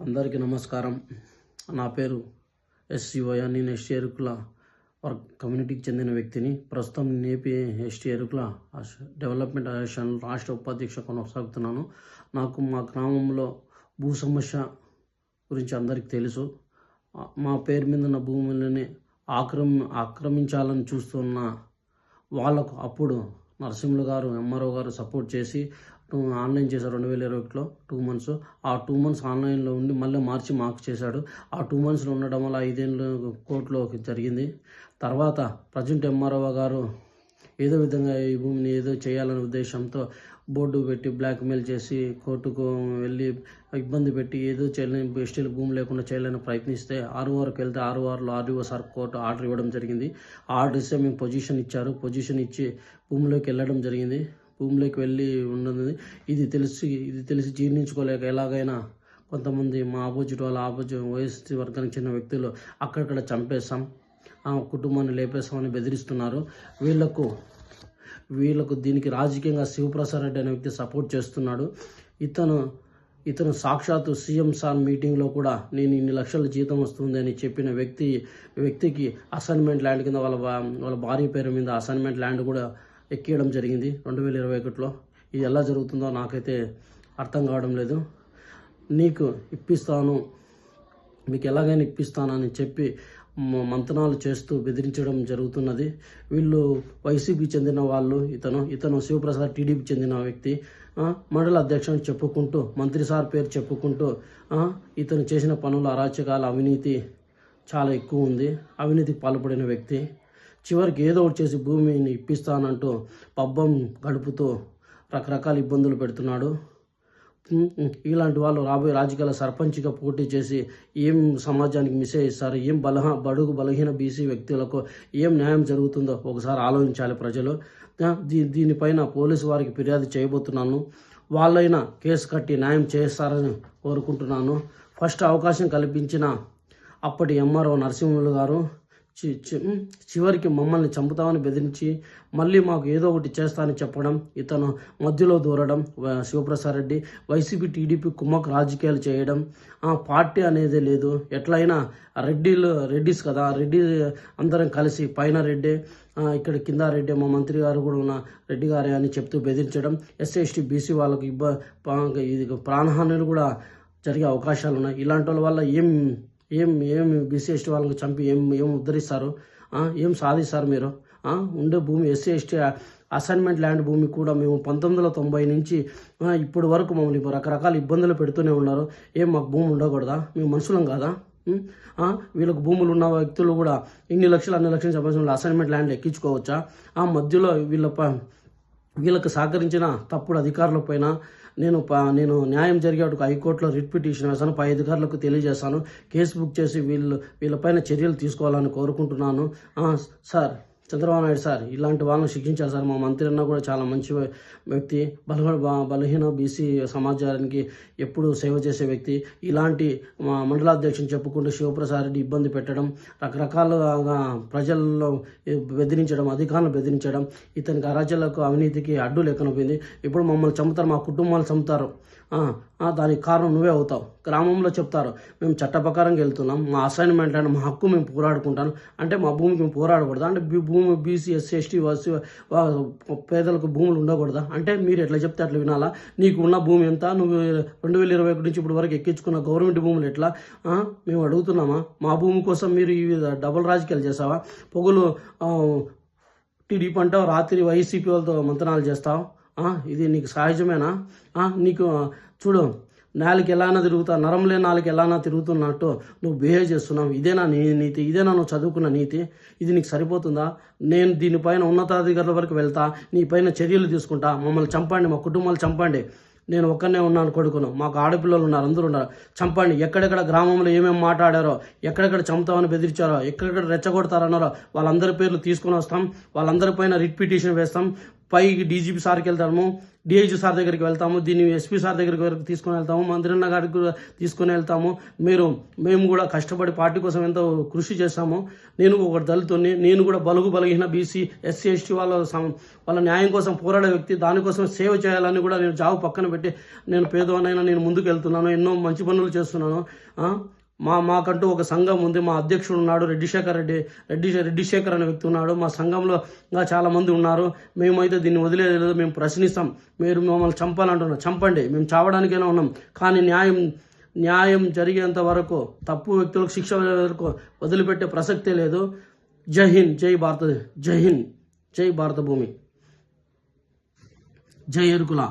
అందరికీ నమస్కారం. నా పేరు ఎస్ నేను ఎస్టీ ఎరుకుల వర్క్ కమ్యూనిటీకి చెందిన వ్యక్తిని. ప్రస్తుతం నేను AP ST Erukula development association రాష్ట్ర ఉపాధ్యక్ష కొనసాగుతున్నాను. నాకు మా గ్రామంలో భూ సమస్య గురించి అందరికీ తెలుసు. మా పేరు మీద ఉన్న భూములని ఆక్రమి ఆక్రమించాలని చూస్తున్న వాళ్ళకు అప్పుడు నరసింహులు గారు ఎంఆర్ఓ గారు సపోర్ట్ చేసి టూ ఆన్లైన్ చేశారు రెండు వేల ఇరవై ఒకటిలో టూ మంత్స్. ఆ టూ మంత్స్ ఆన్లైన్లో ఉండి మళ్ళీ మార్చి మార్క్ చేశాడు. ఆ టూ మంత్స్లో ఉండడం వల్ల ఐదేళ్ళు కోర్టులో జరిగింది. తర్వాత ప్రజెంట్ ఎంఆర్ఓ గారు ఏదో విధంగా ఈ భూమిని ఏదో చేయాలనే ఉద్దేశంతో బోర్డు పెట్టి బ్లాక్మెయిల్ చేసి కోర్టుకు వెళ్ళి ఇబ్బంది పెట్టి ఏదో చేయలేని ఎస్టీలకు భూమి లేకుండా చేయాలని ప్రయత్నిస్తే ఆరు వరకు వెళ్తే ఆరు ఆర్డీఓ సార్ కోర్టు ఆర్డర్ ఇవ్వడం జరిగింది. ఆ ఆర్డర్ ఇస్తే మేము పొజిషన్ ఇచ్చారు. పొజిషన్ ఇచ్చి భూమిలోకి వెళ్ళడం జరిగింది. భూమిలోకి వెళ్ళి ఉన్నది ఇది తెలిసి ఇది తెలిసి జీర్ణించుకోలేక ఎలాగైనా కొంతమంది మా ఆపోజిట్ వాళ్ళ ఆపోజిట్ వయస్సు వర్గానికి చెందిన వ్యక్తులు అక్కడక్కడ చంపేస్తాం ఆ కుటుంబాన్ని లేపేస్తామని బెదిరిస్తున్నారు. వీళ్ళకు వీళ్ళకు దీనికి రాజకీయంగా శివప్రసాద్ రెడ్డి అనే వ్యక్తి సపోర్ట్ చేస్తున్నాడు. ఇతను ఇతను సాక్షాత్తు సీఎం సార్ మీటింగ్లో కూడా నేను ఇన్ని లక్షల జీతం వస్తుంది అని చెప్పిన వ్యక్తి వ్యక్తికి అసైన్మెంట్ ల్యాండ్ కింద వాళ్ళ వాళ్ళ భార్య పేరు మీద అసైన్మెంట్ ల్యాండ్ కూడా ఎక్కియడం జరిగింది. రెండు వేల ఇరవై ఒకటిలో ఇది ఎలా జరుగుతుందో నాకైతే అర్థం కావడం లేదు. నీకు ఇప్పిస్తాను మీకు ఎలాగైనా ఇప్పిస్తానని చెప్పి మంతనాలు చేస్తూ బెదిరించడం జరుగుతున్నది. వీళ్ళు వైసీపీ చెందిన వాళ్ళు ఇతను ఇతను శివప్రసాద్ టీడీపీ చెందిన వ్యక్తి. మండల అధ్యక్షుని చెప్పుకుంటూ మంత్రి సార్ పేరు చెప్పుకుంటూ ఇతను చేసిన పనుల అరాచకాల అవినీతి చాలా ఎక్కువ ఉంది. అవినీతికి పాల్పడిన వ్యక్తి. చివరికి ఏదో ఒకటి చేసి భూమిని ఇప్పిస్తానంటూ పబ్బం గడుపుతూ రకరకాల ఇబ్బందులు పెడుతున్నాడు. ఇలాంటి వాళ్ళు రాబోయే రాజకీయాల సర్పంచ్గా పోటీ చేసి ఏం సమాజానికి మిసే ఇస్తారు? ఏం బలహ బడుగు బలహీన బీసీ వ్యక్తులకు ఏం న్యాయం జరుగుతుందో ఒకసారి ఆలోచించాలి ప్రజలు. దీ దీనిపైన పోలీసు వారికి ఫిర్యాదు చేయబోతున్నాను. వాళ్ళైనా కేసు కట్టి న్యాయం చేస్తారని కోరుకుంటున్నాను. ఫస్ట్ అవకాశం కల్పించిన అప్పటి ఎంఆర్ఓ నరసింహులు గారు చివరికి మమ్మల్ని చంపుతామని బెదిరించి మళ్ళీ మాకు ఏదో ఒకటి చేస్తానని చెప్పడం ఇతను మధ్యలో దూరడం శివప్రసాద్ రెడ్డి వైసీపీ టీడీపీ కుమ్మకు రాజకీయాలు చేయడం ఆ పార్టీ అనేది లేదు. ఎట్లయినా రెడ్డిలు రెడ్డిస్ కదా రెడ్డి అందరం కలిసి పైన రెడ్డి ఇక్కడ కింద రెడ్డి మా మంత్రి గారు కూడా ఉన్న రెడ్డి గారే అని చెప్తూ బెదిరించడం ఎస్సీ ఎస్టీ బీసీ వాళ్ళకు ఇబ్బ ఇది ప్రాణహానులు కూడా జరిగే అవకాశాలు ఉన్నాయి. ఇలాంటి వాళ్ళ వల్ల ఏం ఏం ఏం బీసీ ఎస్టీ వాళ్ళని చంపి ఏం ఏం ఉద్ధరిస్తారు? ఏం సాధిస్తారు మీరు? ఉండే భూమి ఎస్సీ ఎస్టీ అసైన్మెంట్ ల్యాండ్ భూమి కూడా మేము పంతొమ్మిది వందల తొంభై నుంచి ఇప్పటి వరకు మమ్మల్ని రకరకాల ఇబ్బందులు పెడుతూనే ఉన్నారు. ఏం మాకు భూమి ఉండకూడదా? మేము మనుషులం కాదా? వీళ్ళకు భూములు ఉన్న వ్యక్తులు కూడా ఇన్ని లక్షలు అన్ని లక్షల సంబంధించిన అసైన్మెంట్ ల్యాండ్ ఎక్కించుకోవచ్చా? ఆ మధ్యలో వీళ్ళ ప- వీళ్ళకి సహకరించిన తప్పుడు అధికారుల పైన నేను ప- నేను న్యాయం జరిగేటకు హైకోర్టులో రిట్ పిటిషన్ వేశాను పై అధికారులకు తెలియజేశాను కేసు బుక్ చేసి వీళ్ళు వీళ్ళపైన చర్యలు తీసుకోవాలని కోరుకుంటున్నాను. సార్. చంద్రబాబు నాయుడు సార్ ఇలాంటి వాళ్ళని శిక్షించాలి సార్. మా మంత్రి అన్న కూడా చాలా మంచి వ్యక్తి బలహ బ- బలహీన బీసీ సమాజానికి ఎప్పుడు సేవ చేసే వ్యక్తి. ఇలాంటి మా మండలాధ్యక్షుని చెప్పుకుంటూ శివప్రసాద్ రెడ్డి ఇబ్బంది పెట్టడం రకరకాలుగా ప్రజల్లో బెదిరించడం అధికారులను బెదిరించడం ఇతనికి అరాచలకు అవినీతికి అడ్డు లేకపోయింది. ఇప్పుడు మమ్మల్ని చంపుతారు మా కుటుంబాలు చంపుతారు. దానికి కారణం నువ్వే అవుతావు. గ్రామంలో చెప్తారు మేము చట్ట ప్రకారంగా వెళ్తున్నాం మా అసైన్మెంట్ అంటే మా హక్కు మేము పోరాడుకుంటాను. అంటే మా భూమికి మేము పోరాడకూడదా? అంటే భూమి బీసీ ఎస్సీ ఎస్టీ వసి పేదలకు భూములు ఉండకూడదా? అంటే మీరు ఎట్లా చెప్తే అట్లా వినాలా? నీకు ఉన్న భూమి ఎంత? నువ్వు రెండు వేల ఇరవై ఒకటి నుంచి ఇప్పుడు వరకు ఎక్కించుకున్న గవర్నమెంట్ భూములు ఎట్లా? మేము అడుగుతున్నామా? మా భూమి కోసం మీరు ఈ డబుల్ రాజకీయాలు చేసావా పొగలు టీడీపీ అంటావు రాత్రి వైసీపీ వాళ్ళతో మంతనాలు చేస్తావు? ఇది నీకు సహజమేనా? నీకు చూడు నాలుగు ఎలానా తిరుగుతా నరం లేని నాలుగు ఎలానా తిరుగుతున్నట్టు నువ్వు బిహేవ్ చేస్తున్నావు. ఇదేనా నీ నీతి? ఇదేనా నువ్వు చదువుకున్న నీతి? ఇది నీకు సరిపోతుందా? నేను దీనిపైన ఉన్నతాధికారుల వరకు వెళ్తా నీ పైన చర్యలు తీసుకుంటా. మమ్మల్ని చంపండి మా కుటుంబాలు చంపండి. నేను ఒక్కనే ఉన్నాను కొడుకును. మాకు ఆడపిల్లలు ఉన్నారు అందరూ ఉన్నారు. చంపండి. ఎక్కడెక్కడ గ్రామంలో ఏమేమి మాట్లాడారో ఎక్కడెక్కడ చంపుతామని బెదిరించారో ఎక్కడెక్కడ రెచ్చగొడతారన్నారో వాళ్ళందరి పేర్లు తీసుకుని వస్తాం. వాళ్ళందరి పైన రిట్ పిటిషన్ వేస్తాం. పైకి డీజీపీ సార్కి వెళ్తాము డిఐజీ సార్ దగ్గరికి వెళ్తాము దీన్ని ఎస్పీ సార్ దగ్గరికి వరకు తీసుకొని వెళ్తాము మంత్రిన్న గారికి కూడా తీసుకొని వెళ్తాము. మీరు మేము కూడా కష్టపడి పార్టీ కోసం ఎంతో కృషి చేశాము నేను ఒక దళితుని నేను కూడా బలుగు బలహీన బీసీ ఎస్సీ ఎస్టీ వాళ్ళ వాళ్ళ న్యాయం కోసం పోరాడే వ్యక్తి దానికోసం సేవ చేయాలని కూడా నేను జాబ్ పక్కన పెట్టి నేను పేదవానైనా నేను ముందుకు వెళ్తున్నాను ఎన్నో మంచి పనులు చేస్తున్నాను. మా మాకంటూ ఒక సంఘం ఉంది. మా అధ్యక్షుడు ఉన్నాడు రెడ్డిశేఖర్ రెడ్డి రెడ్డి రెడ్డిశేఖర్ అనే వ్యక్తి ఉన్నాడు. మా సంఘంలో ఇంకా చాలామంది ఉన్నారు. మేమైతే దీన్ని వదిలేదు మేము ప్రశ్నిస్తాం. మీరు మమ్మల్ని చంపాలంటున్నారు. చంపండి మేము చావడానికైనా ఉన్నాం. కానీ న్యాయం న్యాయం జరిగేంత వరకు తప్పు వ్యక్తులకు శిక్ష వరకు వదిలిపెట్టే ప్రసక్తే లేదు. జై హింద్ జై భారత జై హింద్ జై భారత భూమి. జై ఎరుకుల.